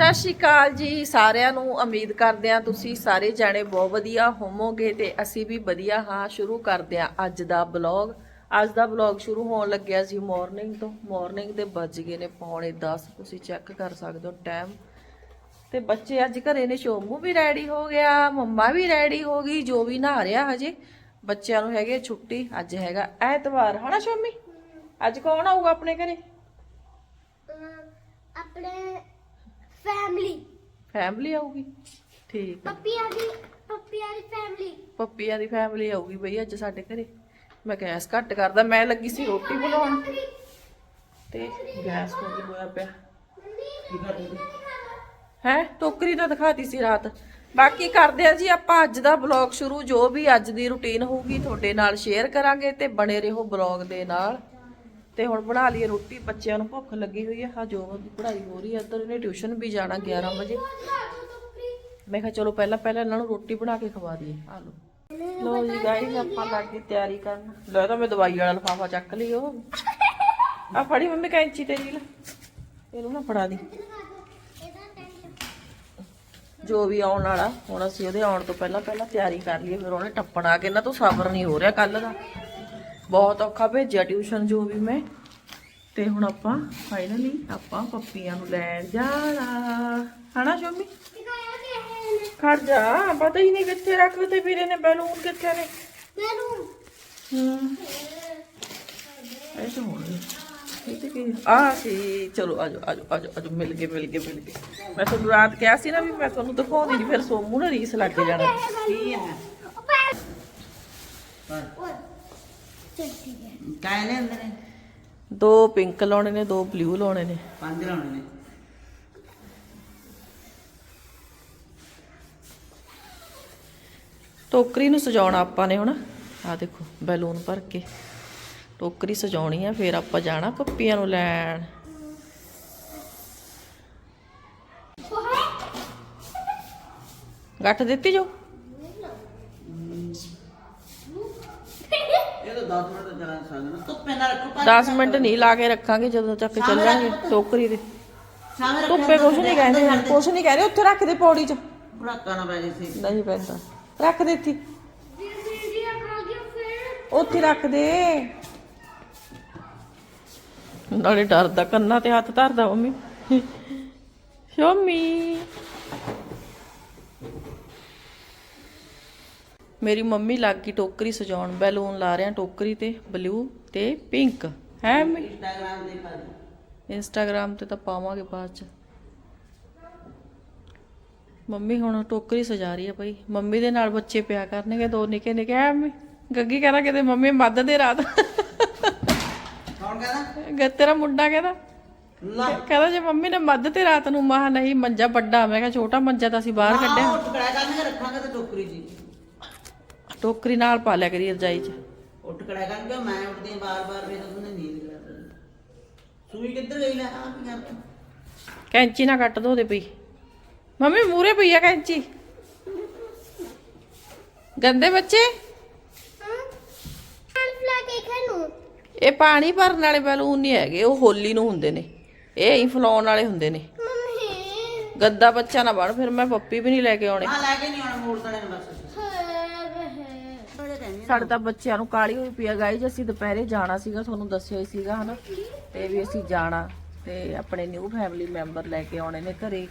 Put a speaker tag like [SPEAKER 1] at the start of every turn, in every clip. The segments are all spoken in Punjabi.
[SPEAKER 1] ਸਤਿ ਸ਼੍ਰੀ ਅਕਾਲ ਜੀ, ਸਾਰਿਆਂ ਨੂੰ ਉਮੀਦ ਕਰਦੇ ਹਾਂ ਤੁਸੀਂ ਸਾਰੇ ਜਾਣੇ ਬਹੁਤ ਵਧੀਆ ਹੋਵੋਗੇ ਤੇ ਅਸੀਂ ਵੀ ਵਧੀਆ ਹਾਂ। ਸ਼ੁਰੂ ਕਰਦੇ ਹਾਂ ਅੱਜ ਦਾ ਬਲੌਗ ਅੱਜ ਦਾ ਬਲੌਗ ਸ਼ੁਰੂ ਹੋਣ ਲੱਗਿਆ ਸੀ ਮਾਰਨਿੰਗ ਤੋਂ। ਮਾਰਨਿੰਗ ਦੇ ਵੱਜ ਗਏ ਨੇ ਪੌਣੇ 10 ਤੁਸੀਂ ਚੈੱਕ ਕਰ ਸਕਦੇ ਹੋ ਟਾਈਮ ਤੇ ਬੱਚੇ ਅੱਜ ਘਰੇ ਨੇ, ਸ਼ੋਮੂ ਵੀ ਰੈਡੀ ਹੋ ਗਿਆ, ਮੰਮਾ ਵੀ ਰੈਡੀ ਹੋ ਗਈ, ਜੋ ਵੀ ਨਹਾ ਰਿਹਾ ਹਜੇ। ਬੱਚਿਆਂ ਨੂੰ ਹੈਗੇ ਛੁੱਟੀ, ਅੱਜ ਹੈਗਾ ਐਤਵਾਰ, ਹਨਾ ਸ਼ੋਮੀ? ਅੱਜ ਕੌਣ ਆਊਗਾ ਆਪਣੇ ਘਰੇ?
[SPEAKER 2] ਆਪਣੇ ਫੈਮਿਲੀ
[SPEAKER 1] ਫੈਮਿਲੀ ਆਊਗੀ? ਠੀਕ ਆ।
[SPEAKER 2] ਪੱਪੀਆਂ ਦੀ ਪੱਪੀਆਂ ਦੀ ਫੈਮਿਲੀ
[SPEAKER 1] ਪੱਪੀਆਂ ਦੀ ਫੈਮਿਲੀ ਆਊਗੀ ਬਈ ਅੱਜ ਸਾਡੇ ਘਰੇ। ਮੈਂ ਗੈਸ ਘੱਟ ਕਰਦਾ ਮੈਂ ਲੱਗੀ ਸੀ ਰੋਟੀ ਬਣਾਉਣ। ਤੇ ਗੈਸ ਹੋ ਗਈ ਹੋਇਆ ਪਿਆ। ਹੈ? ਟੋਕਰੀ ਤਾਂ ਦਿਖਾਤੀ ਸੀ ਰਾਤ। ਬਾਕੀ ਕਰਦੇ ਆ ਜੀ ਆਪਾਂ ਅੱਜ ਦਾ ਬਲੌਗ ਸ਼ੁਰੂ। ਜੋ ਵੀ ਅੱਜ ਦੀ ਰੁਟੀਨ ਹੋਊਗੀ ਤੁਹਾਡੇ ਨਾਲ ਸ਼ੇਅਰ ਕਰਾਂਗੇ ਤੇ ਬਣੇ ਰਹੋ ਬਲੌਗ ਦੇ ਨਾਲ। ਤੇ ਹੁਣ ਬਣਾ ਲਈਏ ਰੋਟੀ, ਬੱਚਿਆਂ ਨੂੰ ਭੁੱਖ ਲੱਗੀ ਹੋਈ ਹੈ ਹਾਂ ਜੋ ਦੀ ਪੜ੍ਹਾਈ ਹੋ ਰਹੀ ਹੈ ਇੱਧਰ ਇਹਨੇ ਟਿਊਸ਼ਨ ਵੀ ਜਾਣਾ 11 ਵਜੇ। ਮੈਂ ਕਿਹਾ ਚਲੋ ਪਹਿਲਾਂ ਪਹਿਲਾਂ ਇਹਨਾਂ ਨੂੰ ਰੋਟੀ ਬਣਾ ਕੇ ਖਵਾ ਦਈਏ। ਆ ਲਓ। ਲੋ ਜੀ ਗਾਈਸ ਆਪਾਂ ਲੱਗ ਗਏ ਤਿਆਰੀ ਕਰਨ। ਲੈ ਤਾਂ ਮੈਂ ਦਵਾਈ ਵਾਲਾ ਲਫਾਫਾ ਚੱਕ ਲਈ ਉਹ। ਆ ਫੜੀ ਮੰਮੀ ਕੈਂਚੀ ਤੇਰੀ ਲੈ। ਇਹਨੂੰ ਨਾ ਫੜਾ ਦੀ। ਜੋ ਵੀ ਆਉਣ ਵਾਲਾ, ਹੁਣ ਅਸੀਂ ਉਹਦੇ ਆਉਣ ਤੋਂ ਪਹਿਲਾਂ ਪਹਿਲਾਂ ਤਿਆਰੀ ਕਰ ਲਈਏ, ਫਿਰ ਉਹਨੇ ਟੱਪਣਾ ਕਿ ਨਾ ਤੂੰ ਸਬਰ ਨਹੀਂ ਹੋ ਰਿਹਾ ਕੱਲ ਦਾ। ਬਹੁਤ ਔਖਾ ਭੇਜਿਆ ਟਿਊਸ਼ਨ ਜੋ ਵੀ ਮੈਂ। ਤੇ ਹੁਣ ਆਪਾਂ ਫਾਈਨਲੀ ਆਪਾਂ ਪੱਪੀਆਂ ਨੂੰ ਲੈਣ ਜਾਣਾ ਹਨਾ ਸ਼ੋਮੀ? ਖੜ ਜਾ ਪਤਾ ਹੀ ਨਹੀਂ ਕਿੱਥੇ ਰੱਖਦੇ ਵੀਰੇ ਨੇ ਬੈਲੂਨ ਕਿੱਥੇ ਨੇ?
[SPEAKER 2] ਮੈਨੂੰ
[SPEAKER 1] ਹੂੰ। ਐਸੇ ਹੋਣ ਆ ਸੀ ਚਲੋ ਆਜੋ ਆਜੋ ਆਜੋ ਆਜੋ ਮਿਲ ਗਏ ਮਿਲ ਗਏ ਮਿਲ ਗਏ। ਮੈਂ ਤੁਹਾਨੂੰ ਰਾਤ ਕਿਹਾ ਸੀ ਨਾ ਵੀ ਮੈਂ ਤੁਹਾਨੂੰ ਦਿਖਾਉਂਦੀ ਨਹੀਂ ਫਿਰ ਸੋਮੂ ਨੇ ਰੀਸ ਲੱਗ ਜਾਣਾ।
[SPEAKER 2] ਕੀ ਹੈ?
[SPEAKER 3] ਕਾਇ ਲੈਂਦੇ ਨੇ
[SPEAKER 1] ਦੋ ਪਿੰਕ ਲਾਉਣੇ ਨੇ ਦੋ ਬਲੂ ਲਾਉਣੇ ਨੇ।
[SPEAKER 3] ਪੰਜ ਲਾਉਣੇ ਨੇ।
[SPEAKER 1] ਟੋਕਰੀ ਨੂੰ ਸਜਾਉਣਾ ਆਪਾਂ ਨੇ ਹੁਣ। ਆ ਦੇਖੋ ਬੈਲੂਨ ਭਰ ਕੇ। ਟੋਕਰੀ ਸਜਾਉਣੀ ਆ ਫਿਰ ਆਪਾਂ ਜਾਣਾ ਪੱਪੀਆਂ ਨੂੰ ਲੈਣ। ਗੱਠ ਦਿੱਤੀ ਜੋ?
[SPEAKER 3] ਤਾਂ 10 ਮਿੰਟ ਚਲਾ ਸਕਦਾ ਧੁੱਪੇ ਨਾਲ ਰੱਖੋ ਪਰ
[SPEAKER 1] 10 ਮਿੰਟ ਨਹੀਂ ਲਾ ਕੇ ਰੱਖਾਂਗੇ ਜਦੋਂ ਤੱਕ ਚੱਲਾਂਗੇ ਟੋਕਰੀ ਦੇ।
[SPEAKER 3] ਸਾਵੇਂ ਰੱਖੋ
[SPEAKER 1] ਧੁੱਪੇ ਕੁਛ ਨਹੀਂ ਕਹਿੰਦੇ ਕੁਛ ਨਹੀਂ ਕਹਿ ਰਹੇ ਉੱਥੇ ਰੱਖ ਦੇ ਪੌੜੀ 'ਚ।
[SPEAKER 3] ਬੜਾਕਾ ਨਾ ਪੈ ਜੇ ਸੀ।
[SPEAKER 1] ਨਹੀਂ ਪੈਂਦਾ। ਰੱਖ ਦੇ ਇੱਥੇ। ਉੱਥੇ ਰੱਖ ਦੇ। ਨਾਲੇ ਡਰਦਾ ਕੰਨਾਂ ਤੇ ਹੱਥ ਧਰਦਾ ਮੰਮੀ। ਸ਼ੋਮੀ। ਮੇਰੀ ਮੰਮੀ ਲੱਗ ਗਈ ਟੋਕਰੀ ਸਜਾਉਣ ਬੈਲੂਨ ਲਾ ਰਿਆਂ ਟੋਕਰੀ ਤੇ ਬਲੂ ਤੇ ਪਿੰਕ। ਹੈ ਮੰਮੀ?
[SPEAKER 3] ਇੰਸਟਾਗ੍ਰਾਮ ਦੇ ਪਾ ਦੇ।
[SPEAKER 1] ਇੰਸਟਾਗ੍ਰਾਮ ਤੇ ਤਾਂ ਪਾਵਾਂਗੇ ਬਾਅਦ ਚ। ਮੰਮੀ ਹੁਣ ਟੋਕਰੀ ਸਜਾ ਰਹੀ ਹੈ ਭਾਈ ਮੰਮੀ ਦੇ ਨਾਲ ਬੱਚੇ ਪਿਆ ਕਰਨਗੇ ਦੋ ਨਿੱਕੇ ਨਿੱਕੇ ਐ ਗੱਗੀ ਕਹਿੰਦਾ ਕਿਤੇ ਮੰਮੀ ਮੱਧ ਦੇ ਰਾਤ।
[SPEAKER 3] ਕੌਣ ਕਹਿੰਦਾ?
[SPEAKER 1] ਗ ਤੇਰਾ ਮੁੰਡਾ ਕਹਿੰਦਾ। ਕਹਿੰਦਾ ਜੇ ਮੰਮੀ ਨੇ ਮੱਧ ਤੇ ਰਾਤ ਨੂੰ ਮਾਹ ਨਹੀਂ ਮੰਜਾ ਵੱਡਾ। ਮੈਂ ਕਿਹਾ ਛੋਟਾ ਮੰਜਾ ਤਾਂ ਅਸੀਂ ਬਾਹਰ ਕੱਢਿਆ।
[SPEAKER 3] ਹਾਂ ਉੱਠ ਕੜਿਆ ਕਰਨਗੇ ਰੱਖਾਂਗੇ ਤੇ ਟੋਕਰੀ ਜੀ।
[SPEAKER 1] ਟੋਕਰੀ ਨਾਲ ਪਾ ਲਿਆ ਕਰੀ ਰਜਾਈ 'ਚ।
[SPEAKER 3] ਉੱਠ ਕੜਿਆ ਕਰਨਗੇ ਮੈਂ ਉੱਠਦੀ ਬਾਰ-ਬਾਰ ਫਿਰ ਉਹਨੇ ਨੀਂਦ ਕਰਾ ਸੂਈ ਕਿੱਧਰ ਗਈ? ਲੈ ਆ ਕੀ ਕਰਦਾ?
[SPEAKER 1] ਕੈਂਚੀ ਨਾ ਕੱਟ ਦੋ ਦੇ ਪਈ। ਮੰਮੀ ਮੂਰੇ ਪਈ ਆ ਕੈਂਚੀ। ਗੰਦੇ ਬੱਚੇ?
[SPEAKER 2] ਫਲਾ ਕੇ ਖਣੂ
[SPEAKER 1] ਇਹ ਪਾਣੀ ਭਰਨ ਵਾਲੇ ਬੈਲੂਨ ਨਹੀਂ ਹੈਗੇ ਉਹ ਹੋਲੀ ਨੂੰ ਹੁੰਦੇ ਨੇ। ਇਹ ਹੀ ਫਲਾਉਣ ਵਾਲੇ ਹੁੰਦੇ ਨੇ।
[SPEAKER 2] ਮੰਮੀ।
[SPEAKER 1] ਗੱਦਾ ਬੱਚਾ ਨਾ ਬਣ ਫਿਰ ਮੈਂ ਪੱਪੀ ਵੀ ਨਹੀਂ ਲੈ ਕੇ ਆਉਣੇ।
[SPEAKER 3] ਹਾਂ ਲੈ ਕੇ ਨਹੀਂ ਆਉਣਾ ਮੋੜ ਦੇਣੇ ਨੇ ਬਸ।
[SPEAKER 1] ਸਾਡੇ ਤਾਂ ਬੱਚਿਆਂ ਨੂੰ ਕਾਲੀ ਹੋਈ ਪਈ ਆ ਗਾਈਜ ਅਸੀਂ ਦੁਪਹਿਰੇ ਜਾਣਾ ਸੀਗਾ ਤੁਹਾਨੂੰ ਦੱਸਿਆ ਹੀ ਸੀਗਾ ਹਨਾ? ਤੇ ਵੀ ਅਸੀਂ ਜਾਣਾ ਤੇ ਆਪਣੇ ਨਿਊ ਫੈਮਿਲੀ ਮੈਂਬਰ ਲੈ ਕੇ ਆਉਣੇ ਨੇ ਘਰੇ।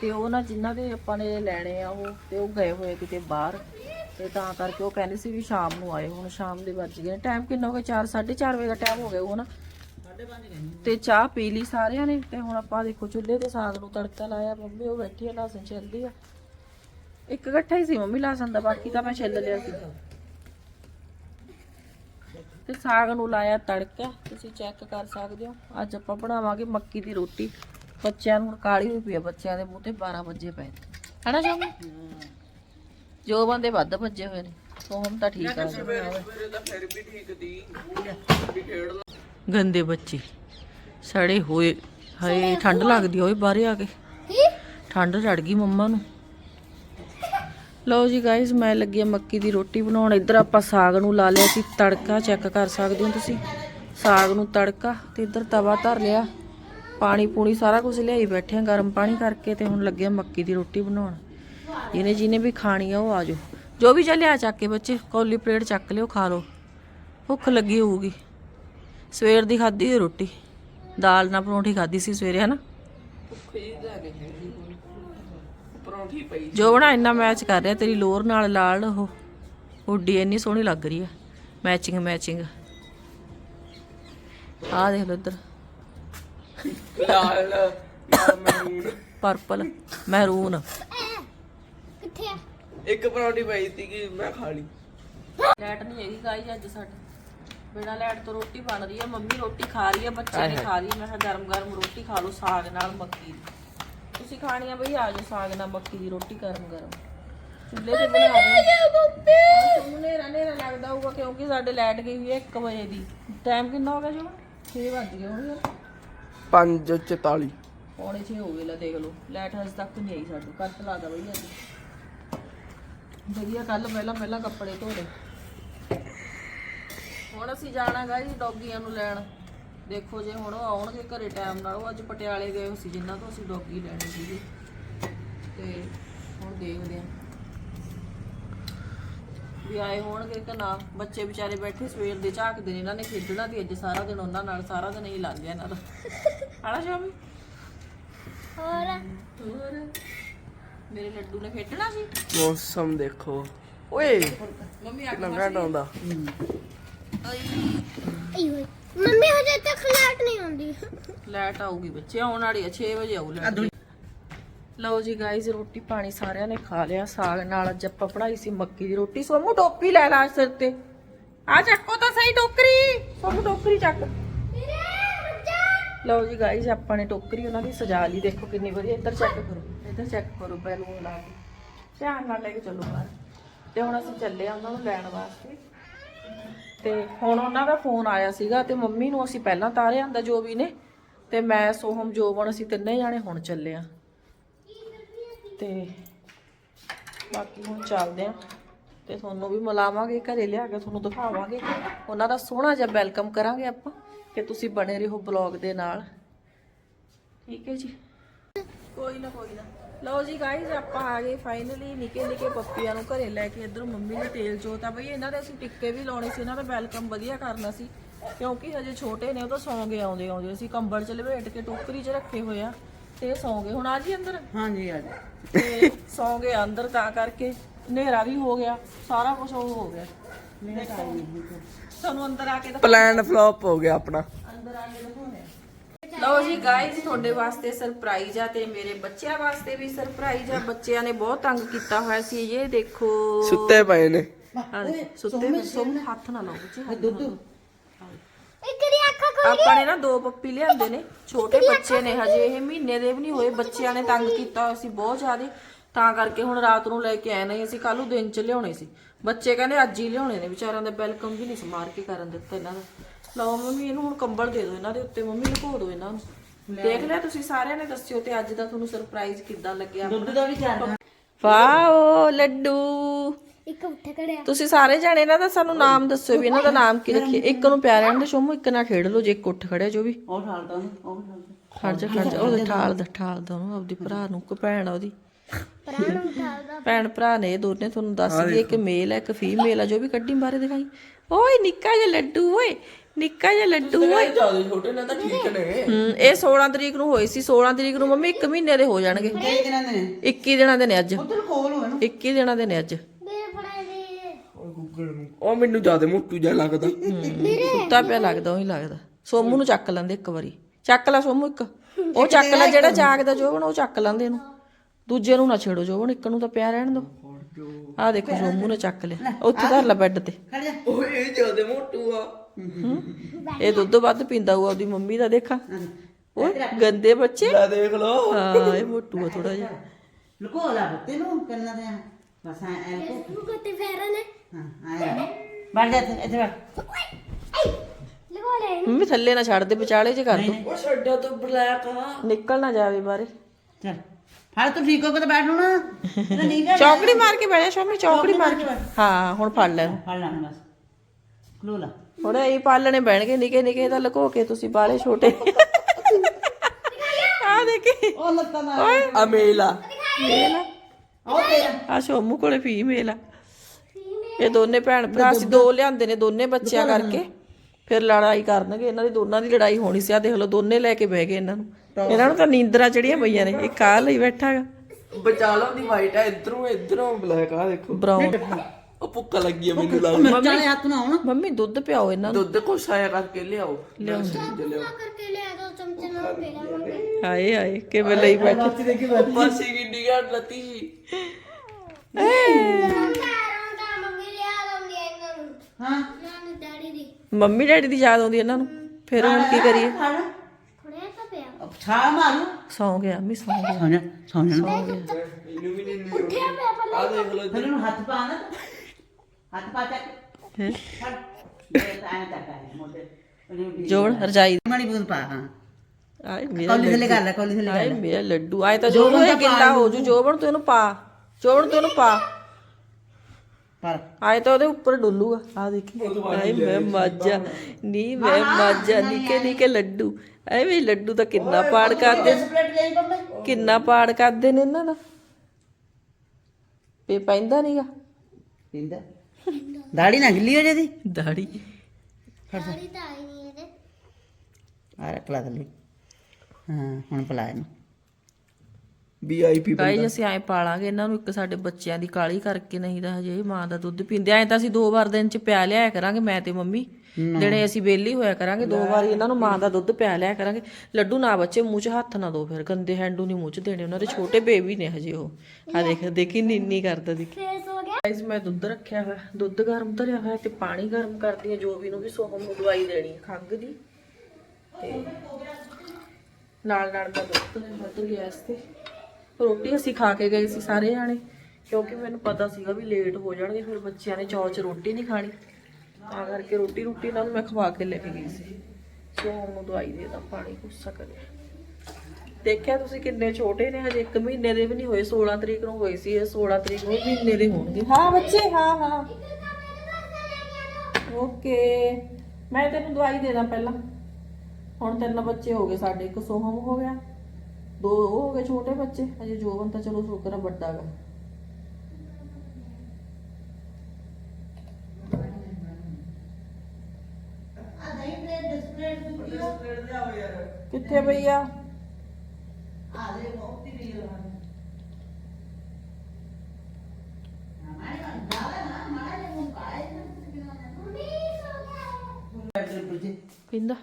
[SPEAKER 1] ਤੇ ਉਹ ਨਾ ਜਿਨ੍ਹਾਂ ਦੇ ਆਪਾਂ ਨੇ ਲੈਣੇ ਆ ਉਹ ਤੇ ਉਹ ਗਏ ਹੋਏ ਕਿਤੇ ਬਾਹਰ। ਤੇ ਤਾਂ ਕਰਕੇ ਉਹ ਕਹਿੰਦੇ ਸੀ ਵੀ ਸ਼ਾਮ ਨੂੰ ਆਏ ਹੁਣ ਸ਼ਾਮ ਦੇ ਵੱਜ ਗਏ ਟਾਈਮ ਕਿੰਨਾ ਹੋ ਗਿਆ? 4 4:30 ਵਜੇ ਦਾ ਟਾਈਮ ਹੋ ਗਿਆ ਉਹ ਨਾ। ਤੇ ਚਾਹ ਪੀ ਲਈ ਸਾਰਿਆਂ ਨੇ ਤੇ ਹੁਣ ਆਪਾਂ ਦੇਖੋ ਚੁੱਲ੍ਹੇ ਤੇ ਸਾਗ ਨੂੰ ਤੜਕਾ ਲਾਇਆ ਮੰਮੀ ਉਹ ਬੈਠੀ ਆ ਲਸਣ ਛਿਲਦੀ ਆ। ਇੱਕ ਇਕੱਠਾ ਹੀ ਸੀ ਮੰਮੀ ਲਸਣ ਦਾ ਬਾਕੀ ਤਾਂ ਮੈਂ ਛਿੱਲ ਲਿਆ ਸੀ। ਤੇ ਸਾਗ ਨੂੰ ਲਾਇਆ ਤੜਕਾ ਤੁਸੀਂ ਚੈੱਕ ਕਰ ਸਕਦੇ ਹੋ। ਅੱਜ ਆਪਾਂ ਬਣਾਵਾਂਗੇ ਮੱਕੀ ਦੀ ਰੋਟੀ। ਬੱਚਿਆਂ ਨੂੰ ਕਾਲੀ ਹੋਈ ਪਈ ਆ ਬੱਚਿਆਂ ਦੇ ਮੂੰਹ ਤੇ 12 ਵਜੇ ਪਏ ਹਨਾ ਜੋ ਜੋ ਬੰਦੇ ਵੱਧ ਭੱਜੇ ਹੋਏ ਨੇ ਸੋਹਮ ਤਾਂ ਠੀਕ ਆ। ਗੰਦੇ ਬੱਚੇ ਸੜੇ ਹੋਏ ਹਾਏ ਠੰਡ ਲੱਗਦੀ ਹੋਏ ਬਾਹਰੇ ਆ ਕੇ।
[SPEAKER 2] ਕੀ?
[SPEAKER 1] ਠੰਡ ਚੜ ਗਈ ਮੰਮਾ ਨੂੰ। ਲਓ ਜੀ ਗਾਇਸ ਮੈਂ ਲੱਗੀ ਆ ਮੱਕੀ ਦੀ ਰੋਟੀ ਬਣਾਉਣ। ਇੱਧਰ ਆਪਾਂ ਸਾਗ ਨੂੰ ਲਾ ਲਿਆ ਸੀ, ਤੜਕਾ ਚੈੱਕ ਕਰ ਸਕਦੇ ਹੋ ਤੁਸੀਂ। ਸਾਗ ਨੂੰ ਤੜਕਾ ਤੇ ਇੱਧਰ ਤਵਾ ਧਰ ਲਿਆ। ਪਾਣੀ ਪੂਣੀ ਸਾਰਾ ਕੁਝ ਲਿਆਈ ਬੈਠੇ ਆ ਗਰਮ ਪਾਣੀ ਕਰਕੇ ਤੇ ਹੁਣ ਲੱਗੇ ਆ ਮੱਕੀ ਦੀ ਰੋਟੀ ਬਣਾਉਣ। ਜਿਹਨੇ ਜਿਹਨੇ ਵੀ ਖਾਣੀ ਆ ਉਹ ਆ ਜਾਓ। ਜੋ ਵੀ ਚੱਲਿਆ ਚੱਕ ਕੇ ਬੱਚੇ, ਕੌਲੀ ਪਲੇਟ ਚੱਕ ਲਿਓ, ਖਾ ਲਓ। ਭੁੱਖ ਲੱਗੀ ਹੋਊਗੀ। ਸਵੇਰ ਦੀ ਖਾਧੀ ਹੋਈ ਰੋਟੀ। ਦਾਲ ਨਾਲ ਪਰੌਂਠੀ ਖਾਧੀ ਸੀ ਸਵੇਰੇ, ਹਨਾ?
[SPEAKER 4] ਪਰੌਂਠੀ ਪਈ
[SPEAKER 1] ਜੋ ਬਣਾ ਇੰਨਾ ਮੈਚ ਕਰ ਰਿਹਾ ਤੇਰੀ ਲੋਰ ਨਾਲ ਲਾਲ ਉਹ ਹੁੱਡੀ ਇੰਨੀ ਸੋਹਣੀ ਲੱਗ ਰਹੀ ਆ। ਮੈਚਿੰਗ ਮੈਚਿੰਗ ਆ ਦੇਖ ਲੋ ਇੱਧਰ।
[SPEAKER 4] ਲਾਲ ਲਾਲ ਮਰੂਨ
[SPEAKER 1] ਪਰਪਲ ਮਹਿਰੂਨ
[SPEAKER 2] ਕਿੱਥੇ ਆ?
[SPEAKER 4] ਇੱਕ ਪਰੌਂਠੀ ਪਈ ਸੀ ਕਿ ਮੈਂ ਖਾ ਲਈ।
[SPEAKER 1] ਲੈਟ ਨਹੀਂ ਹੈਗੀ ਗਾਈ ਅੱਜ ਸਾਡੇ। ਬਿਨਾ ਲੈਟ ਤੋਂ ਰੋਟੀ ਬਣ ਰਹੀ ਹੈ ਮੰਮੀ ਰੋਟੀ ਖਾ ਰਹੀ ਹੈ ਬੱਚੇ ਨਹੀਂ ਖਾ ਰਹੀ ਮੈਂ ਕਿਹਾ ਗਰਮ ਗਰਮ ਰੋਟੀ ਖਾ ਲਓ ਸਾਗ ਨਾਲ ਮੱਕੀ ਦੀ। ਤੁਸੀਂ ਖਾਣੀ ਆ ਬਈ ਆ ਜਾਓ ਸਾਗ ਨਾਲ ਮੱਕੀ ਦੀ ਰੋਟੀ ਗਰਮ ਗਰਮ। ਚੁੱਲ੍ਹੇ ਤੇ ਬਣਾ ਰਹੇ ਨੇਰਾ ਨੇਰਾ ਲੱਗਦਾ ਹੋਊਗਾ ਕਿਉਂਕਿ ਸਾਡੇ ਲਾਈਟ ਗਈ ਹੋਈ ਹੈ 1 ਵਜੇ ਦੀ। ਟਾਈਮ ਕਿੰਨਾ ਹੋ ਗਿਆ ਜੋ 6 ਵੱਜ ਗਏ ਹੋਣਗੇ
[SPEAKER 4] 544
[SPEAKER 1] ਪੌਣੇ 6 ਹੋ ਗਏ ਲਾ ਦੇਖ ਲਓ। ਲਾਈਟ ਹਜੇ ਤੱਕ ਨਹੀਂ ਆਈ ਸਾਡੇ ਕੱਟ ਲਾਦਾ ਬਈ ਅੱਜ। ਵਧੀਆ ਕੱਲ ਪਹਿਲਾਂ ਪਹਿਲਾਂ ਕੱਪੜੇ ਧੋਲੇ ਹੁਣ ਅਸੀਂ ਜਾਣਾਗਾ ਜੀ ਡੌਗੀਆਂ ਨੂੰ ਲੈਣ। ਦੇਖੋ ਜੇ ਹੁਣ ਉਹ ਆਉਣਗੇ ਘਰੇ ਟਾਈਮ ਨਾਲ ਉਹ ਅੱਜ ਪਟਿਆਲੇ ਗਏ ਹੋਏ ਸੀ ਜਿਨ੍ਹਾਂ ਤੋਂ ਅਸੀਂ ਡੌਗੀ ਲੈਣੇ ਸੀਗੇ। ਤੇ ਹੁਣ ਦੇਖਦੇ ਆਂ ਵੀ ਆਏ ਹੋਣਗੇ ਕਿ ਨਾ। ਬੱਚੇ ਵਿਚਾਰੇ ਬੈਠੇ ਸਵੇਰ ਦੇ ਝਾਕਦੇ ਨੇ ਇਹਨਾਂ ਨੇ ਖੇਡਣਾ ਤੇ ਅੱਜ ਸਾਰਾ ਦਿਨ ਉਹਨਾਂ ਨਾਲ ਸਾਰਾ ਦਿਨ ਹੀ ਲੰਘ ਗਿਆ ਇਹਨਾਂ ਦਾ। ਆਣਾ ਸ਼ਾਮੀ?
[SPEAKER 2] ਹੋਰ?
[SPEAKER 1] ਹੋਰ? ਮੇਰੇ ਲੱਡੂ ਨੇ ਖੇਡਣਾ ਸੀ?
[SPEAKER 4] ਮੌਸਮ ਦੇਖੋ। ਓਏ!
[SPEAKER 1] ਮੰਮੀ ਆ
[SPEAKER 4] ਕਿੰਨਾ ਘੰਟਾ ਆਉਂਦਾ।
[SPEAKER 2] ਆਈ ਹੋਈ। ਮੰਮੀ ਹਜੇ ਤੱਕ ਲਾਟ ਨਹੀਂ ਆਉਂਦੀ।
[SPEAKER 1] ਲੈਟ ਆਊਗੀ ਬੱਚੇ ਆਉਣ ਵਾਲੀ ਆ 6 ਵਜੇ ਆਊ ਲੈਟ ਲਓ ਜੀ ਗਾਇਜ਼ ਰੋਟੀ ਪਾਣੀ ਸਾਰਿਆਂ ਨੇ ਖਾ ਲਿਆ ਸਾਗ ਨਾਲ ਅੱਜ ਆਪਾਂ ਬਣਾਈ ਸੀ ਮੱਕੀ ਦੀ ਰੋਟੀ। ਸੋਮੂ ਟੋਪੀ ਲੈ ਲਾ ਸਿਰ ਤੇ। ਆ ਚੱਕੋ ਤਾਂ ਸਹੀ ਟੋਕਰੀ। ਸੋਮੂ ਟੋਕਰੀ ਚੱਕ। ਲਓ ਜੀ ਗਾਇਜ਼ ਆਪਾਂ ਨੇ ਟੋਕਰੀ ਉਹਨਾਂ ਦੀ ਸਜਾ ਲਈ। ਦੇਖੋ ਕਿੰਨੀ ਵਧੀਆ ਇੱਧਰ ਚੈੱਕ ਕਰੋ ਇੱਧਰ ਚੈੱਕ ਕਰੋ ਬੈਲੂਨ ਲਾ ਕੇ। ਧਿਆਨ ਨਾਲ ਲੈ ਕੇ ਚੱਲੋ ਬਾਹਰ। ਤੇ ਹੁਣ ਅਸੀਂ ਚੱਲੇ ਆ ਉਹਨਾਂ ਨੂੰ ਲੈਣ ਵਾਸਤੇ। ਤੇ ਹੁਣ ਉਹਨਾਂ ਦਾ ਫੋਨ ਆਇਆ ਸੀਗਾ ਤੇ ਮੰਮੀ ਨੂੰ ਅਸੀਂ ਪਹਿਲਾਂ ਤਾਰਿਆ ਆਂਦਾ ਜੋ ਵੀ ਨੇ ਤੇ ਮੈਂ, ਸੋਹਮ, ਜੋਬਨ ਅਸੀਂ ਤਿੰਨੇ ਜਾਣੇ ਹੁਣ ਚੱਲੇ ਆ। ਤੇ ਬਾਕੀ ਹੁਣ ਚੱਲਦੇ ਆ ਤੇ ਤੁਹਾਨੂੰ ਵੀ ਮਿਲਾਵਾਂਗੇ, ਘਰੇ ਲਿਆ ਕੇ ਤੁਹਾਨੂੰ ਦਿਖਾਵਾਂਗੇ। ਉਹਨਾਂ ਦਾ ਸੋਹਣਾ ਜਿਹਾ ਵੈਲਕਮ ਕਰਾਂਗੇ ਆਪਾਂ ਕਿ ਤੁਸੀਂ ਬਣੇ ਰਹੋ ਬਲੌਗ ਦੇ ਨਾਲ। ਠੀਕ ਹੈ ਜੀ? ਕੋਈ ਨਾ ਕੋਈ ਨਾ। ਲਓ ਜੀ ਗਾਇਜ਼ ਆਪਾਂ ਆ ਗਏ ਫਾਈਨਲੀ ਨਿੱਕੇ ਨਿੱਕੇ ਪੱਪੀਆਂ ਨੂੰ ਘਰੇ ਲੈ ਕੇ ਇਧਰ ਮੰਮੀ ਨੇ ਤੇਲ ਚੋਤਾ। ਬਈ ਇਹਨਾਂ ਦੇ ਅਸੀਂ ਟਿੱਕੇ ਵੀ ਲਾਉਣੇ ਸੀ ਇਹਨਾਂ ਦਾ ਵੈਲਕਮ ਵਧੀਆ ਕਰਨਾ ਸੀ ਕਿਉਂਕਿ ਹਜੇ ਛੋਟੇ ਨੇ ਉਹ ਤਾਂ ਸੌਂ ਗਏ ਆਉਂਦੇ ਆਉਂਦੇ। ਅਸੀਂ ਕੰਬਲ ਚ ਲਪੇਟ ਕੇ ਟੋਕਰੀ 'ਚ ਰੱਖੇ ਹੋਏ ਆ ਤੇ ਸੌਂ ਗਏ ਹੁਣ ਆ ਜੀ ਅੰਦਰ?
[SPEAKER 3] ਹਾਂਜੀ ਆ ਜਾ
[SPEAKER 1] ਤੇ ਸੌਂ ਗਏ ਅੰਦਰ ਤਾਂ ਕਰਕੇ। ਹਨੇਰਾ ਵੀ ਹੋ ਗਿਆ ਸਾਰਾ ਕੁਝ ਉਹ ਹੋ ਗਿਆ। ਤੁਹਾਨੂੰ ਅੰਦਰ ਆ ਕੇ ਦਿਖਾ-
[SPEAKER 4] ਪਲਾਨ ਫਲॉप ਹੋ ਗਿਆ ਆਪਣਾ।
[SPEAKER 1] ਅੰਦਰ ਆ ਕੇ ਦਿਖਾਉਂਦੇ ਆ। ਲਓ ਜੀ ਗਾਇਜ਼ ਤੁਹਾਡੇ ਵਾਸਤੇ ਸਰਪ੍ਰਾਈਜ਼ ਆ ਤੇ ਮੇਰੇ ਬੱਚਿਆਂ ਵਾਸਤੇ ਵੀ ਸਰਪ੍ਰਾਈਜ਼ ਆ। ਬੱਚਿਆਂ ਨੇ ਬਹੁਤ ਤੰਗ ਕੀਤਾ ਹੋਇਆ ਸੀ ਇਹ ਦੇਖੋ।
[SPEAKER 4] ਸੁੱਤੇ ਪਏ ਨੇ।
[SPEAKER 1] ਸੁੱਤੇ ਸੋਮ ਹੱਥ ਨਾ ਲਾਓ ਬੱਚੇ ਹੱਥ ਨਾ ਲਾਓ।
[SPEAKER 2] ਇੱਕ ਦੀ ਅੱਖਾਂ ਖੋਲ
[SPEAKER 1] ਆਪਾਂ ਨੇ ਨਾ ਦੋ ਪੱਪੀ ਲਿਆਂਦੇ ਨੇ ਛੋਟੇ ਬੱਚੇ ਨੇ ਹਜੇ ਇਹ ਮਹੀਨੇ ਦੇ ਵੀ ਨਹੀਂ ਹੋਏ ਬੱਚਿਆਂ ਨੇ ਤੰਗ ਕੀਤਾ ਹੋਇਆ ਸੀ ਬਹੁਤ ਜ਼ਿਆਦਾ। ਤਾਂ ਕਰਕੇ ਹੁਣ ਰਾਤ ਨੂੰ ਲੈ ਕੇ ਆਏ ਨਹੀਂ ਅਸੀਂ ਕੱਲ ਨੂੰ ਦਿਨ ਚ ਲਿਆਉਣੇ ਸੀ। ਬੱਚੇ ਕਹਿੰਦੇ ਅੱਜ ਹੀ ਲਿਆਉਣੇ ਨੇ ਵਿਚਾਰਿਆਂ ਦਾ ਵੈਲਕਮ ਵੀ ਨਹੀਂ ਸਮਾਰ ਕੇ ਕਰਨ ਦਿੱਤਾ ਇਹਨਾਂ ਦਾ। ਲਓ ਮੰਮੀ ਇਹਨੂੰ ਹੁਣ ਕੰਬਲ ਦੇ ਦਿਓ ਇਹਨਾਂ ਦੇ ਉੱਤੇ। ਮੰਮੀ ਲੁਕੋ ਦਿਓ ਇਹਨਾਂ ਨੂੰ। ਦੇਖ ਲਿਆ ਤੁਸੀਂ ਸਾਰਿਆਂ ਨੇ ਦੱਸਿਓ ਤੇ ਅੱਜ ਦਾ ਤੁਹਾਨੂੰ ਸਰਪ੍ਰਾਈਜ਼ ਕਿੱਦਾਂ ਲੱਗਿਆ
[SPEAKER 3] ਦੁੱਧ ਦਾ ਵੀ ਚਾਰ
[SPEAKER 1] ਵਾਓ ਲੱਡੂ।
[SPEAKER 2] ਇੱਕ ਉੱਥੇ ਖੜਿਆ।
[SPEAKER 1] ਤੁਸੀਂ ਸਾਰੇ ਜਾਣੇ ਇਹਨਾਂ ਦਾ ਸਾਨੂੰ ਨਾਮ ਦੱਸਿਓ ਵੀ ਇਹਨਾਂ ਦਾ ਨਾਮ ਕੀ ਰੱਖੀਏ। ਇੱਕ ਨੂੰ ਪਿਆਰਿਆਂ ਦੇ ਸ਼ੋਮੂ ਇੱਕ ਨਾਲ ਖੇਡ ਲਓ ਜੇ ਇੱਕ ਉੱਠ ਖੜਿਆ ਜੋ ਵੀ।
[SPEAKER 3] ਉਹ ਠਾਲਦਾ ਉਹਨੂੰ ਉਹ
[SPEAKER 1] ਖੜ ਜਾ ਖੜ ਜਾ ਉਹਦੇ ਠਾਲ ਦਾ ਠਾਲ ਦਾ ਉਹਨੂੰ ਆਪਦੀ ਭਰਾ ਨੂੰ ਕੋ ਭੈਣ ਆ ਉਹਦੀ। ਭੈਣ ਭਰਾ ਨੇ ਦੋਨੇ ਤੁਹਾਨੂੰ ਦੱਸ ਦਈਏ ਇੱਕ ਮੇਲ ਹੈ ਇੱਕ ਫੀਮੇਲ ਹੈ ਜੋ ਵੀ ਕੱਢੀ ਬਾਰੇ ਦਿਖਾਈ। ਓਏ ਨਿੱਕਾ ਜਿਹਾ ਲੱਡੂ ਓਏ। ਨਿੱਕਾ ਜਿਹਾ ਲੱਡੂ ਓਏ
[SPEAKER 4] ਜ਼ਿਆਦਾ ਛੋਟੇ ਨੇ ਤਾਂ ਠੀਕ ਨੇ।
[SPEAKER 1] ਹੂੰ ਇਹ 16 ਤਰੀਕ ਨੂੰ ਹੋਈ ਸੀ 16 ਤਰੀਕ ਨੂੰ ਮੰਮੀ 1 ਮਹੀਨੇ ਦੇ ਹੋ ਜਾਣਗੇ।
[SPEAKER 3] ਕਈ ਦਿਨਾਂ ਦੇ ਨੇ?
[SPEAKER 1] 21 ਦਿਨਾਂ ਦੇ ਨੇ ਅੱਜ।
[SPEAKER 3] ਉਧਰ ਕੋਲ ਹੋਏ ਨਾ।
[SPEAKER 1] 21 ਦਿਨਾਂ ਦੇ ਨੇ ਅੱਜ।
[SPEAKER 2] ਮੇਰੇ ਫੜਾ ਦੇ
[SPEAKER 4] ਉਹ ਮੈਨੂੰ ਜ਼ਿਆਦਾ ਮੋਟੂ ਜਿਹਾ ਲੱਗਦਾ।
[SPEAKER 1] ਸੁੱਤਾ ਪਿਆ ਲੱਗਦਾ ਉਹੀ ਲੱਗਦਾ। ਸੋਮੂ ਨੂੰ ਚੱਕ ਲੈਂਦੇ ਇੱਕ ਵਾਰੀ। ਚੱਕ ਲੈ ਸੋਮੂ ਇੱਕ। ਉਹ ਚੱਕ ਲੈ ਜਿਹੜਾ ਜਾਗਦਾ ਜੋਬਨ ਉਹ ਚੱਕ ਲੈਂਦੇ ਇਹਨੂੰ। ਦੂਜੇ ਨੂੰ ਨਾ ਛੇੜੋ ਜੋਬਨ ਇੱਕ ਨੂੰ ਤਾਂ ਪਿਆ ਰਹਿਣ ਦੋ। ਆ ਦੇਖੋ ਸੋਮੂ ਨੇ ਚੱਕ ਲਿਆ। ਉੱਥੇ ਧਰ ਲੈ ਬੈੱਡ ਤੇ।
[SPEAKER 4] ਓਏ ਇਹ ਜ਼ਿਆਦਾ ਮੋਟੂ ਆ।
[SPEAKER 1] ਇਹ ਦੁੱਧ ਵੱਧ ਪੀਂਦਾ ਹੋਊ ਆਪਦੀ ਮੰਮੀ ਦਾ ਦੇਖਾ। ਓਏ ਗੰਦੇ ਬੱਚੇ।
[SPEAKER 4] ਲੈ ਦੇਖ ਲਓ।
[SPEAKER 1] ਹਾਂ ਇਹ ਮੋਟੂ ਆ ਥੋੜਾ ਜਿਹਾ।
[SPEAKER 3] ਲੁਕੋ ਲਾ ਬੱਤੇ ਨੂੰ ਕੰਨਾਂ ਦੇ ਬਸ ਐ ਐ ਲੁਕੋ।
[SPEAKER 2] ਤੂੰ ਕਿੱਥੇ ਫੇਰਨ ਨੇ।
[SPEAKER 3] ਹਾਂ ਬੈਠ ਜਾ ਇੱਥੇ ਇੱਥੇ ਬੈਠ।
[SPEAKER 2] ਲਗੋ ਲੈ
[SPEAKER 1] ਮੰਮੀ ਥੱਲੇ ਨਾ ਛੱਡ ਦੇ ਵਿਚਾਲੇ 'ਚ ਕਰ ਦੋ।
[SPEAKER 4] ਉਹ ਛੱਡਿਆ ਤਾਂ ਬਲੈਕ ਆ।
[SPEAKER 1] ਨਿਕਲ ਨਾ ਜਾਵੇ ਬਾਰੇ
[SPEAKER 3] ਚੱਲ। ਫੜ ਤੂੰ ਠੀਕ ਹੋ ਕੇ ਤਾਂ ਬੈਠ ਹੁਣ। ਆ
[SPEAKER 1] ਚੌਕੜੀ ਮਾਰ ਕੇ ਬਹਿ ਜਾ ਸ਼ੋਮੀ ਚੌਕੜੀ ਮਾਰ ਕੇ ਹਾਂ ਹੁਣ ਫੜ ਲੈ।
[SPEAKER 3] ਫੜ ਲੈ ਬਸ। ਖਲੋ ਲਾ।
[SPEAKER 1] ਹੁਣ ਇਹ ਪਾਲਣੇ ਬਹਿਣਗੇ ਨਿਕੇ ਨਿਕੇ ਤਾਂ ਲੁਕੋ ਕੇ ਤੁਸੀਂ ਬਾਲੇ ਛੋਟੇ। ਕੇ
[SPEAKER 3] ਉਹ ਲੱਤਾਂ ਨਾਲ।
[SPEAKER 1] ਓਏ
[SPEAKER 4] ਆ। ਮੇਲਾ
[SPEAKER 1] ਆ।
[SPEAKER 3] ਉਹ ਤੇਰਾ।
[SPEAKER 1] ਆ ਸ਼ੋਮੂ ਕੋਲੇ ਫੀਮੇਲ ਆ। ਇਹ ਦੋਨੇ ਭੈਣ ਭਰਾ ਅਸੀਂ ਦੋ ਲਿਆਂਦੇ ਨੇ ਦੋਨੇ ਬੱਚਿਆਂ ਕਰਕੇ। ਫਿਰ ਲੜਾਈ ਕਰਨਗੇ ਇਹਨਾਂ ਦੀ ਦੋਨਾਂ ਦੀ ਲੜਾਈ ਹੋਣੀ ਸੀ। ਆ ਦੇਖ ਲਓ ਦੋਨੇ ਲੈ ਕੇ ਬਹਿ ਗਏ ਇਹਨਾਂ ਨੂੰ। ਇਹਨਾਂ ਨੂੰ ਤਾਂ ਨੀਂਦਰਾਂ ਚੜੀਆਂ ਪਈਆਂ ਨੇ ਇੱਕ ਆ ਲਈ ਬੈਠਾ ਹੈਗਾ
[SPEAKER 4] ਬਚਾ ਲਓ ਦੀ ਵਾਈਟ ਆ ਇਧਰੋਂ ਇਧਰੋਂ ਬਲੈਕ ਆ ਦੇਖੋ।
[SPEAKER 1] ਬਰਾਊਨ
[SPEAKER 4] ਉਹ ਪੁੱਕਾ ਲੱਗੀ ਆ ਮੈਨੂੰ ਲੱਗ
[SPEAKER 3] ਮਿਰਚਾਂ ਵਾਲੇ ਹੱਥ ਨਾ ਆਉਣ
[SPEAKER 1] ਮੰਮੀ ਦੁੱਧ ਪਿਆਓ ਇਹਨਾਂ ਨੂੰ।
[SPEAKER 4] ਦੁੱਧ ਕੁਛ ਆਇਆ ਕਰਕੇ ਲਿਆਓ।
[SPEAKER 1] ਲਿਆਓ।
[SPEAKER 2] ਕਰਕੇ ਲਿਆ ਦੋ ਚਮਚੇ ਨਾਲ ਪੀ ਲਾਂਗੇ
[SPEAKER 1] ਹਾਏ ਹਾਏ ਕਿਵੇਂ ਲਈ ਬੈਠੇ?
[SPEAKER 4] ਮਾਸੀ ਕਿੰਨੀ ਘੱਟ ਲੱਤੀ
[SPEAKER 2] ਰੋਂਦਾ ਮੰਮੀ ਲਿਆ ਲੰਦੀ ਇਹਨਾਂ ਨੂੰ
[SPEAKER 3] ਹਾਂ।
[SPEAKER 2] ਨਾਨ ਡੈਡੀ ਦੀ
[SPEAKER 1] ਮੰਮੀ ਡੈਡੀ ਦੀ ਯਾਦ ਆਉਂਦੀ ਇਹਨਾਂ ਨੂੰ। ਫਿਰ ਹੁਣ ਕੀ ਕਰੀਏ?
[SPEAKER 3] ਮਾਰੂ?
[SPEAKER 1] ਸੌਂ ਗਿਆ ਮੰਮੀ ਸੌਂ ਗਿਆ।
[SPEAKER 3] ਸੋਣਾ ਸੋਣਾ
[SPEAKER 4] ਇਹਨੂੰ ਵੀ ਨਹੀਂ
[SPEAKER 2] ਉੱਠਿਆ ਪਿਆ ਪਹਿਲਾਂ
[SPEAKER 4] ਆ ਦੇਖ ਲਓ
[SPEAKER 3] ਫਿਰ ਇਹਨੂੰ ਹੱਥ ਪਾ ਨਾ ਹੱਥ ਪਾ ਚੱਕ।
[SPEAKER 1] ਹੈਂ?
[SPEAKER 3] ਫੜ ਇਹ ਤਾਂ ਐਂ ਚੱਕ ਐਂ ਮੋਢੇ। ਇਹਨੂੰ
[SPEAKER 1] ਜੋੜ ਰਜਾਈ।
[SPEAKER 3] ਮਾੜੀ ਬੂੰਦ ਪਾ ਹਾਂ।
[SPEAKER 1] ਆਏ ਮੇਰਾ
[SPEAKER 3] ਕੌਲੀ ਥੱਲੇ ਕਰ ਲੈ ਕੌਲੀ ਥੱਲੇ
[SPEAKER 1] ਆਏ ਮੇਰਾ ਲੱਡੂ। ਆਏ ਤਾਂ ਜੋਬਨ ਇਹ ਗਿੱਲਾ ਹੋ ਜੂ। ਜੋਬਨ ਤੂੰ ਇਹਨੂੰ ਪਾ। ਜੋਬਨ ਤੂੰ ਇਹਨੂੰ ਪਾ।
[SPEAKER 3] ਪਰ
[SPEAKER 1] ਆਏ ਤਾਂ ਉਹਦੇ ਉੱਪਰ ਡੁੱਲੂਗਾ ਆ। ਦੇਖੀ। ਆਏ ਮੈਂ ਮਾਜਾ ਨੀ ਮੈਂ ਮਾਜਾ ਨਿੱਕੇ ਨਿੱਕੇ ਲੱਡੂ। ਐ ਵੀ ਲੱਡੂ ਤਾਂ ਕਿੰਨਾ ਪਾੜ ਕਰਦੇ ਕਿੰਨਾ ਪਾੜ ਕਰਦੇ ਨੇ ਇਹਨਾਂ ਦਾ। ਪੇ ਪੈਂਦਾ ਨਹੀਂਗਾ
[SPEAKER 3] ਪਿੰਦਾ। ਦਾੜੀ ਨਾ ਗਿੱਲੀ ਹੋ ਜਾਂਦੀ
[SPEAKER 1] ਦਾੜੀ।
[SPEAKER 2] ਡੈਡੀ ਤਾਂ ਆਈ ਨਹੀਂ ਇਹਦੇ।
[SPEAKER 3] ਆ ਰੱਖ ਲਾ ਥੱਲੇ। ਹਾਂ ਹੁਣ ਪਲਾ ਇਹਨੂੰ।
[SPEAKER 4] ਵੀਆਈਪੀ
[SPEAKER 1] ਗਾਈ ਅਸੀਂ ਐ ਪਾਲਾਂਗੇ ਇਹਨਾਂ ਨੂੰ ਇੱਕ ਸਾਡੇ ਬੱਚਿਆਂ ਦੀ ਕਾਲੀ ਕਰਕੇ ਨਹੀਂ ਤਾਂ ਹਜੇ ਮਾਂ ਦਾ ਦੁੱਧ ਪੀਂਦੇ ਐ ਤਾਂ ਅਸੀਂ ਦੋ ਵਾਰ ਦਿਨ ਚ ਪਿਆ ਲਿਆਇਆ ਕਰਾਂਗੇ ਮੈਂ ਤੇ ਮੰਮੀ। ਦਿਨੇ ਅਸੀਂ ਵਿਹਲੀ ਹੋਇਆ ਕਰਾਂਗੇ ਦੋ ਵਾਰੀ ਇਹਨਾਂ ਨੂੰ ਮਾਂ ਦਾ ਦੁੱਧ ਪਿਆ ਲਿਆ ਕਰਾਂਗੇ। ਲੱਡੂ ਨਾ ਬੱਚੇ ਮੂੰਹ 'ਚ ਹੱਥ ਨਾ ਦੋ ਫਿਰ ਗੰਦੇ ਹੈਂਡੂ ਨਹੀਂ ਮੂੰਹ 'ਚ ਦੇਣੇ। ਉਹਨਾਂ ਦੇ ਛੋਟੇ ਬੇਬੀ ਨੇ ਹਜੇ ਉਹ। ਆ ਦੇਖ ਦੇਖੀ ਨੀਨੀ ਕਰਦਾ ਦੇਖੀ।
[SPEAKER 2] ਫੇਸ ਹੋ ਗਿਆ।
[SPEAKER 1] ਗਾਇਸ ਮੈਂ ਦੁੱਧ ਰੱਖਿਆ ਹੋਇਆ ਦੁੱਧ ਗਰਮ ਧਰਿਆ ਹੋਇਆ ਤੇ ਪਾਣੀ ਗਰਮ ਕਰਦੀ ਆ ਜੋ ਵੀ ਨੂੰ ਵੀ ਸੋਹਮ ਨੂੰ ਦਵਾਈ ਦੇਣੀ ਹੈ। ਖੰਘ ਦੀ। ਤੇ ਨਾਲ ਨਾਲ ਮੈਂ ਦੁੱਧ ਵੱਧ ਗੈਸ ਤੇ। ਰੋਟੀ ਅਸੀਂ ਖਾ ਕੇ ਗਏ ਸੀ ਸਾਰੇ ਜਾਣੇ ਕਿਉਂਕਿ ਮੈਨੂੰ ਪਤਾ ਸੀਗਾ ਵੀ ਲੇਟ ਹੋ ਜਾਣਗੇ ਫਿਰ ਬੱਚਿਆਂ ਨੇ ਚੌਲ 'ਚ ਰੋਟੀ ਨਹੀਂ ਖਾਣੀ। ਤਾਂ ਕਰਕੇ ਰੋਟੀ ਰੋਟੀ ਇਹਨਾਂ ਨੂੰ ਮੈਂ ਖਵਾ ਕੇ ਲੈ ਕੇ ਗਈ ਸੀ। ਸੋਹਮ ਨੂੰ ਦਵਾਈ ਦੇ ਦਾਂ ਪਾਣੀ ਗੁੱਸਾ ਕਰੇ ਦੇਖਿਆ ਤੁਸੀਂ ਕਿੰਨੇ ਛੋਟੇ ਨੇ ਹਜੇ 1 ਮਹੀਨੇ ਦੇ ਵੀ ਨਹੀਂ ਹੋਏ 16 ਤਰੀਕ ਨੂੰ ਹੋਏ ਸੀ ਇਹ 16 ਤਰੀਕ ਨੂੰ ਮਹੀਨੇ ਦੇ ਹੋਣਗੇ। ਹਾਂ ਬੱਚੇ ਹਾਂ ਹਾਂ। ਓਕੇ ਮੈਂ ਤੈਨੂੰ ਦਵਾਈ ਦੇ ਦਾਂ ਪਹਿਲਾਂ। ਹੁਣ ਤਿੰਨ ਬੱਚੇ ਹੋ ਗਏ ਸਾਡੇ ਇੱਕ ਸੋਹਮ ਹੋ ਗਿਆ। ਦੋ ਉਹ ਹੋ ਗਏ ਛੋਟੇ ਬੱਚੇ ਹਜੇ ਜੋਬਨ ਤਾਂ ਚਲੋ ਸ਼ੁਕਰ ਆ ਵੱਡਾ ਗਾ ਕਿੱਥੇ ਭਈਆ ਪਿੰਦਾ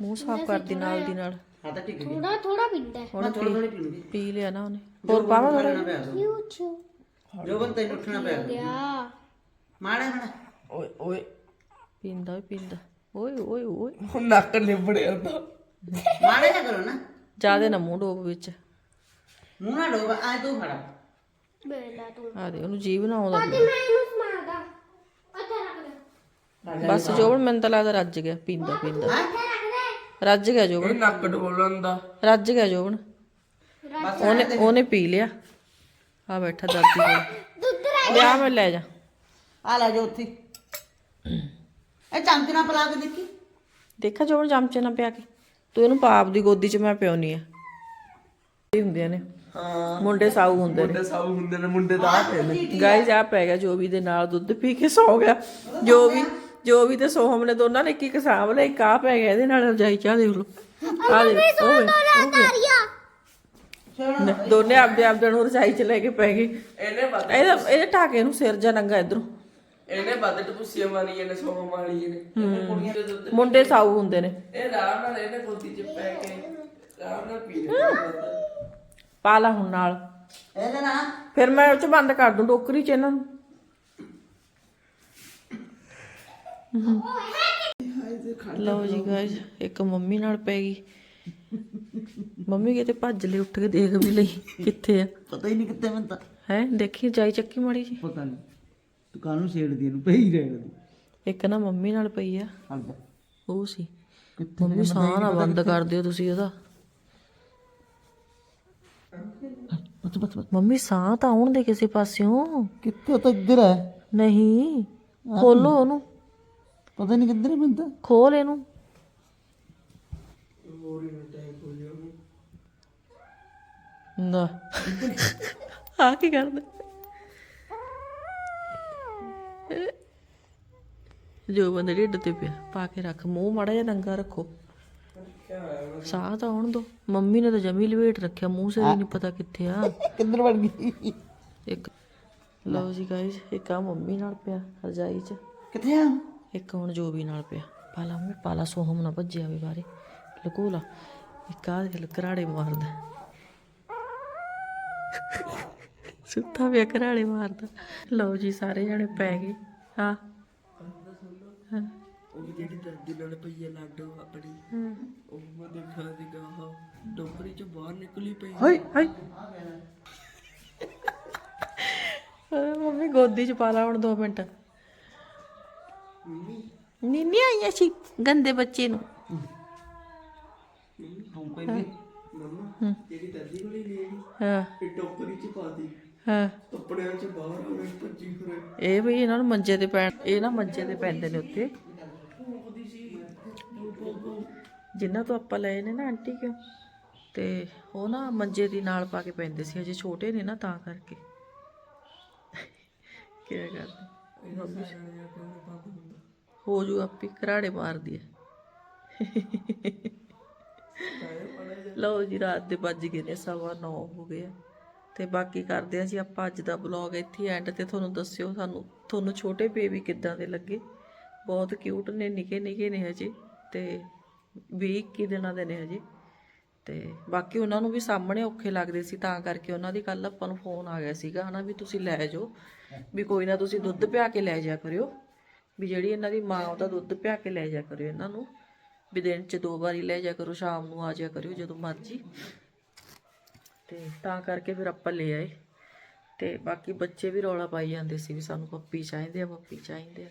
[SPEAKER 1] ਮੂੰਹ ਸਾਫ਼ ਕਰਦੀ ਨਾਲ ਦੀ
[SPEAKER 3] ਤਾਂ ਗਈ
[SPEAKER 2] ਥੋੜਾ ਥੋੜਾ ਪਿੰਦਾ
[SPEAKER 1] ਹੁਣ
[SPEAKER 3] ਥੋੜੀ ਥੋੜੀ
[SPEAKER 1] ਪੀ ਲਿਆ ਨਾ ਉਹਨੇ। ਹੋਰ ਪਾਵਾ ਥੋੜਾ
[SPEAKER 2] ਕਿਉਂ
[SPEAKER 3] ਬੰਦ ਤੈਨੂੰ ਉੱਠਣਾ ਪਿਆ
[SPEAKER 2] ਗਿਆ
[SPEAKER 3] ਮਾੜਾ ਮਾੜਾ।
[SPEAKER 4] ਓਏ ਓਏ।
[SPEAKER 1] ਪੀਂਦਾ ਵੀ ਪੀਂਦਾ। ਓਏ ਓਏ ਓਏ।
[SPEAKER 4] ਹੁਣ ਨੱਕ ਲਿਬੜ ਜਾਂਦਾ
[SPEAKER 3] ਮਾੜਾ ਨਾ ਕਰੋ ਨਾ।
[SPEAKER 1] ਜਿਆਦੇ ਨਾ ਮੂੰਹ ਡੋਬ ਵਿੱਚ।
[SPEAKER 3] ਮੂੰਹ ਨਾ ਡੋਬ ਆ ਤੂੰ ਖੜਾ।
[SPEAKER 2] ਬੇਲਾ ਤੂੰ।
[SPEAKER 1] ਆ ਦੇ ਉਹਨੂੰ ਜੀਵ ਨਾ ਆਉਂਦਾ
[SPEAKER 2] ਤੇ ਮੈਂ ਇਹਨੂੰ ਸਮਾਗਾ ਉੱਥੇ ਰੱਖ ਦੇ
[SPEAKER 1] ਬਸ ਜੋਬਨ ਮੈਨੂੰ ਤਾਂ ਲੱਗਦਾ ਰੱਜ ਗਿਆ। ਪੀਂਦਾ ਪੀਂਦਾ। ਰੱਜ ਗਿਆ ਜੋਬਨ।
[SPEAKER 4] ਇਹ ਨੱਕ ਡੋਲਣ ਦਾ।
[SPEAKER 1] ਰੱਜ ਗਿਆ ਜੋਬਨ। ਉਹਨੇ ਉਹਨੇ ਪੀ ਲਿਆ। ਆ ਬੈਠਾ ਦਾਦੀ ਕੋਲ।
[SPEAKER 2] ਦੁੱਧ
[SPEAKER 1] ਲਿਆ ਮੈਂ ਲੈ ਜਾ।
[SPEAKER 3] ਆ ਲੈ ਜਾ ਉੱਥੇ। ਇਹ ਚਮਚ ਨਾਲ ਪਲਾ ਕੇ ਦੇਖੀ।
[SPEAKER 1] ਦੇਖਾ ਜੋਬਨ ਚਮਚੇ ਨਾਲ ਪਿਆ ਕੇ। ਤੂੰ ਇਹਨੂੰ ਪਾਪ ਦੀ ਗੋਦੀ 'ਚ ਮੈਂ ਪਿਉਣੀ ਆ। ਇਹ ਹੁੰਦੀਆਂ ਨੇ।
[SPEAKER 4] ਹਾਂ।
[SPEAKER 1] ਮੁੰਡੇ ਸਾਊ ਹੁੰਦੇ ਨੇ।
[SPEAKER 4] ਮੁੰਡੇ ਸਭ ਹੁੰਦੇ ਨੇ ਮੁੰਡੇ ਦਾ ਆ ਪਏ ਨੇ।
[SPEAKER 1] ਗਾਇਸ ਆ। ਪੈ ਗਿਆ ਜੋ ਵੀ ਦੇ ਨਾਲ ਦੁੱਧ ਪੀ ਕੇ ਸੌ ਗਿਆ। ਜੋ ਵੀ ਜੋ ਵੀ ਤੇ ਸੋਹਮ ਨੇ ਦੋਨਾਂ ਨੇ ਇੱਕ ਇੱਕ ਸਾਂਭ ਲਿਆ ਇੱਕ ਆ ਪੈ ਗਿਆ ਇਹਦੇ ਨਾਲ ਰਜਾਈ ਚਾਹ ਦੇਖ ਲਓ। ਆ ਦੇ ਉਹ ਵੇ, ਦੋਨੇ ਆਪਦੇ ਆਪਦੇ ਨੂੰ ਰਜਾਈ ਚ ਲੈ ਕੇ ਪੈ ਗਏ।
[SPEAKER 4] ਇਹਨੇ ਵੱਧ
[SPEAKER 1] ਇਹਦਾ ਇਹਦੇ ਟਾਕੇ ਨੂੰ ਸਿਰ ਜਾ ਨੰਗਾ ਇਧਰੋਂ।
[SPEAKER 4] ਇਹਨੇ ਵੱਧ ਟਪੂਸੀਆਂ ਮਾਰੀਆਂ ਨੇ ਸੋਹ ਮਾਰੀਆਂ ਨੇ। ਇਹਨੇ ਕੁੜੀਆਂ ਦੇ ਦੁੱਧ
[SPEAKER 1] ਮੁੰਡੇ ਸਾਊ ਹੁੰਦੇ ਨੇ।
[SPEAKER 4] ਇਹ ਆਰਾਮ ਨਾਲ ਇਹਨੇ ਗੋਦੀ 'ਚ ਪੈ ਕੇ ਆਰਾਮ ਨਾਲ ਪੀ ਲੈਂਦਾ
[SPEAKER 1] ਪਾ ਲਾ ਹੁਣ ਨਾਲ।
[SPEAKER 3] ਇਹਦੇ ਨਾਲ
[SPEAKER 1] ਫਿਰ ਮੈਂ ਉਹ ਚ ਬੰਦ ਕਰ ਦੂੰ ਟੋਕਰੀ ਚ ਇਹਨਾਂ ਨੂੰ। ਲਓ ਜੀ ਗਾਇਸ ਇੱਕ ਮੰਮੀ ਨਾਲ ਪੈ ਗਈ। ਮੰਮੀ ਕਿਤੇ ਭੱਜ ਲਈ ਉੱਠ ਕੇ ਦੇਖ ਵੀ ਲਈ ਕਿੱਥੇ ਆ।
[SPEAKER 3] ਪਤਾ ਹੀ ਨਹੀਂ ਕਿੱਥੇ ਮੈਂ ਤਾਂ।
[SPEAKER 1] ਹੈ ਦੇਖੀ ਜਾਈ ਚੱਕੀ ਮਾੜੀ ਜੀ।
[SPEAKER 3] ਪਤਾ ਨਹੀਂ। ਤੂੰ ਕਾਹਨੂੰ ਛੇੜਦੀ ਇਹਨੂੰ ਪਈ ਰਹਿਣ ਦੀ।
[SPEAKER 1] ਇੱਕ ਨਾ ਮੰਮੀ ਨਾਲ ਪਈ ਆ। ਉਹ ਸੀ। ਮੰਮੀ ਸਾਹ ਨਾ ਬੰਦ ਕਰ ਦਿਓ ਤੁਸੀਂ ਉਹਦਾ। ਮੰਮੀ ਸਾਹ ਤਾਂ ਆਉਣ ਦੇ ਕਿਸੇ ਪਾਸਿਓਂ।
[SPEAKER 3] ਕਿੱਥੇ? ਤਾਂ ਇੱਧਰ ਹੈ।
[SPEAKER 1] ਨਹੀਂ ਖੋਲੋ ਉਹਨੂੰ।
[SPEAKER 3] ਪਤਾ ਨਹੀਂ ਕਿੱਧਰ ਬੰਦਾ
[SPEAKER 1] ਖੋਲ ਇਹਨੂੰ। ਨਾ। ਆ ਕੀ ਕਰਦਾ? ਜੋ ਬੰਦੇ ਢਿੱਡ ਤੇ ਪਿਆ ਪਾ ਕੇ ਰੱਖ। ਮੂੰਹ ਮਾੜਾ ਜਿਹਾ ਨੰਗਾ ਰੱਖੋ। ਸਾਹ ਤਾਂ ਆਉਣ ਦੋ। ਮੰਮੀ ਨੇ ਤਾਂ ਜਮੀ ਲਵੇਟ ਰੱਖਿਆ। ਮੂੰਹ ਸੇ ਨਹੀਂ ਪਤਾ ਕਿੱਥੇ ਆ।
[SPEAKER 3] ਕਿੱਧਰ ਵੜ ਗਈ?
[SPEAKER 1] ਇੱਕ ਲਓ ਜੀ ਗਾਇਸ ਇੱਕ ਆ ਮੰਮੀ ਨਾਲ ਪਿਆ ਰਜਾਈ 'ਚ।
[SPEAKER 3] ਕਿੱਥੇ ਆ?
[SPEAKER 1] ਇੱਕ ਹੁਣ ਜੋ ਵੀ ਨਾਲ ਪਿਆ। ਪਾਲਾ ਮੈਂ ਪਾਲਾ ਸੋਹਮ ਨਾ ਭੱਜਿਆ ਵੇ ਬਾਰੇ ਲਕੋ ਲਾ ਇੱਕ ਆ ਗੱਲ ਕਰਾੜੇ ਮਾਰਦਾ। ਸੁੱਤਾ ਵੀ ਕਰਾੜੇ ਮਾਰਦਾ। ਲਓ ਜੀ ਸਾਰੇ ਜਣੇ ਪੈ ਗਏ। ਹਾਂ। ਹਾਂ।
[SPEAKER 4] ਉਹ ਜਿਹੜੀ ਦਾਦੀ ਨਾਲ ਪਈ ਹੈ ਲਾਡੋ ਆਪਣੀ ਉਹ ਮੈਂ ਦੇਖਾ ਸੀਗਾ ਉਹ ਡੋਂਗਰੀ ਚ ਬਾਹਰ ਨਿਕਲੀ ਪਈ
[SPEAKER 1] ਹਾਏ ਹਾਏ। ਮੰਮੀ ਗੋਦੀ ਚ ਪਾ ਲਾ ਹੁਣ 2 ਮਿੰਟ। ਨੀਨੀ ਆਈ ਸੀ ਗੰਦੇ ਬੱਚੇ ਨੂੰ।
[SPEAKER 3] ਹੁਣ ਕੋਈ ਵੀ
[SPEAKER 4] ਮੰਮਾ ਜਿਹੜੀ ਦਾਦੀ ਕੋਲੇ ਲਈ ਗਈ
[SPEAKER 1] ਹਾਂ।
[SPEAKER 4] ਇਹ ਟੋਕਰੀ ਚ ਪਾਤੀ
[SPEAKER 1] ਹਾਂ।
[SPEAKER 4] ਕੱਪੜਿਆਂ ਚ ਬਾਹਰ ਆ ਗਈ ਭੱਜੀ ਫਿਰੇ
[SPEAKER 1] ਇਹ ਵੀ ਇਹਨਾਂ ਨੂੰ ਮੰਜੇ ਤੇ ਪੈਣ ਇਹ ਨਾ ਮੰਜੇ ਤੇ ਪੈਂਦੇ ਨੇ ਉੱਤੇ ਜਿਨ੍ਹਾਂ ਤੋਂ ਆਪਾਂ ਲਏ ਨੇ ਨਾ ਆਂਟੀ ਕਿਉਂ? ਤੇ ਉਹ ਨਾ ਮੰਜੇ ਦੀ ਨਾਲ ਪਾ ਕੇ ਪੈਂਦੇ ਸੀ ਅਜੇ ਛੋਟੇ ਨੇ ਨਾ ਤਾਂ ਕਰਕੇ। ਕੀ ਕਰਦੇ? ਹੋ ਜੂ ਆਪੀ ਘਰਾੜੇ ਮਾਰਦੀ ਹੈ। ਲਓ ਜੀ ਰਾਤ ਦੇ ਵੱਜ ਗਏ ਨੇ ਸਵਾ 9 ਹੋ ਗਏ ਆ। ਤੇ ਬਾਕੀ ਕਰਦੇ ਆ ਜੀ ਆਪਾਂ ਅੱਜ ਦਾ ਬਲੌਗ ਇੱਥੇ ਐਂਡ ਤੇ ਤੁਹਾਨੂੰ ਦੱਸਿਓ ਸਾਨੂੰ ਤੁਹਾਨੂੰ ਛੋਟੇ ਬੇਬੀ ਕਿੱਦਾਂ ਦੇ ਲੱਗੇ? ਬਹੁਤ ਕਿਊਟ ਨੇ ਨਿੱਕੇ ਨਿੱਕੇ ਨੇ ਹਜੇ ਤੇ 20 21 ਦਿਨਾਂ ਦੇ ਨੇ ਹਜੇ। ਤੇ ਬਾਕੀ ਉਹਨਾਂ ਨੂੰ ਵੀ ਸਾਹਮਣੇ ਔਖੇ ਲੱਗਦੇ ਸੀ, ਤਾਂ ਕਰਕੇ ਉਹਨਾਂ ਦੀ ਕੱਲ ਆਪਾਂ ਨੂੰ ਫੋਨ ਆ ਗਿਆ ਸੀਗਾ, ਹਨਾ ਵੀ ਤੁਸੀਂ ਲੈ ਜਾਓ, ਵੀ ਕੋਈ ਨਾ ਤੁਸੀਂ ਦੁੱਧ ਪਿਆ ਕੇ ਲੈ ਜਾ ਕਰਿਓ, ਵੀ ਜਿਹੜੀ ਇਹਨਾਂ ਦੀ ਮਾਂ ਉਹਦਾ ਦੁੱਧ ਪਿਆ ਕੇ ਲੈ ਜਾ ਕਰਿਓ ਇਹਨਾਂ ਨੂੰ, ਵੀ ਦਿਨ ਚ ਦੋ ਵਾਰੀ ਲੈ ਜਾ ਕਰੋ, ਸ਼ਾਮ ਨੂੰ ਆ ਜਾ ਕਰਿਓ ਜਦੋਂ ਮਰਜ਼ੀ। ਤੇ ਤਾਂ ਕਰਕੇ ਫਿਰ ਆਪਾਂ ਲੈ ਆਏ, ਤੇ ਬਾਕੀ ਬੱਚੇ ਵੀ ਰੌਲਾ ਪਾਈ ਜਾਂਦੇ ਸੀ ਵੀ ਸਾਨੂੰ ਪੱਪੀ ਚਾਹੀਦੇ ਆ, ਪੱਪੀ ਚਾਹੀਦੇ ਆ।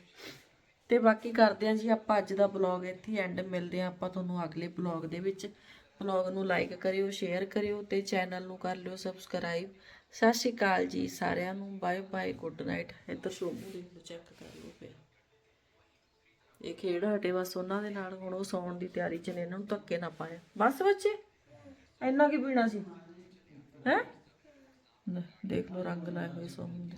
[SPEAKER 1] ਤੇ ਬਾਕੀ ਕਰਦੇ ਆ ਜੀ ਆਪਾਂ ਅੱਜ ਦਾ ਬਲੌਗ ਇੱਥੇ ਐਂਡ ਮਿਲਦੇ ਆ ਆਪਾਂ ਤੁਹਾਨੂੰ ਅਗਲੇ ਬਲੌਗ ਦੇ ਵਿੱਚ ਬਲੌਗ ਨੂੰ ਲਾਈਕ ਕਰਿਓ ਸ਼ੇਅਰ ਕਰਿਓ ਤੇ ਚੈਨਲ ਨੂੰ ਕਰ ਲਿਓ ਸਬਸਕ੍ਰਾਈਬ ਸਤਿ ਸ਼੍ਰੀ ਅਕਾਲ ਜੀ ਸਾਰਿਆਂ ਨੂੰ। ਬਾਏ ਬਾਏ ਗੁੱਡ ਨਾਈਟ ਇੱਧਰ ਸ਼ੋਭੂ ਦੇ ਨੂੰ ਚੈੱਕ ਕਰ ਲਓ ਪਿਆ ਇਹ ਖੇਡ ਹਟੇ ਬਸ ਉਹਨਾਂ ਦੇ ਨਾਲ, ਹੁਣ ਉਹ ਸੌਣ ਦੀ ਤਿਆਰੀ ਚ ਨੇ, ਇਹਨਾਂ ਨੂੰ ਧੱਕੇ ਨਾ ਪਾਇਆ ਬਸ ਬੱਚੇ, ਇੰਨਾ ਕੀ ਪੀਣਾ ਸੀ? ਹੈ? ਦੇਖ ਲਓ ਰੰਗ ਲਾਏ ਹੋਏ ਸੌਣ ਦੇ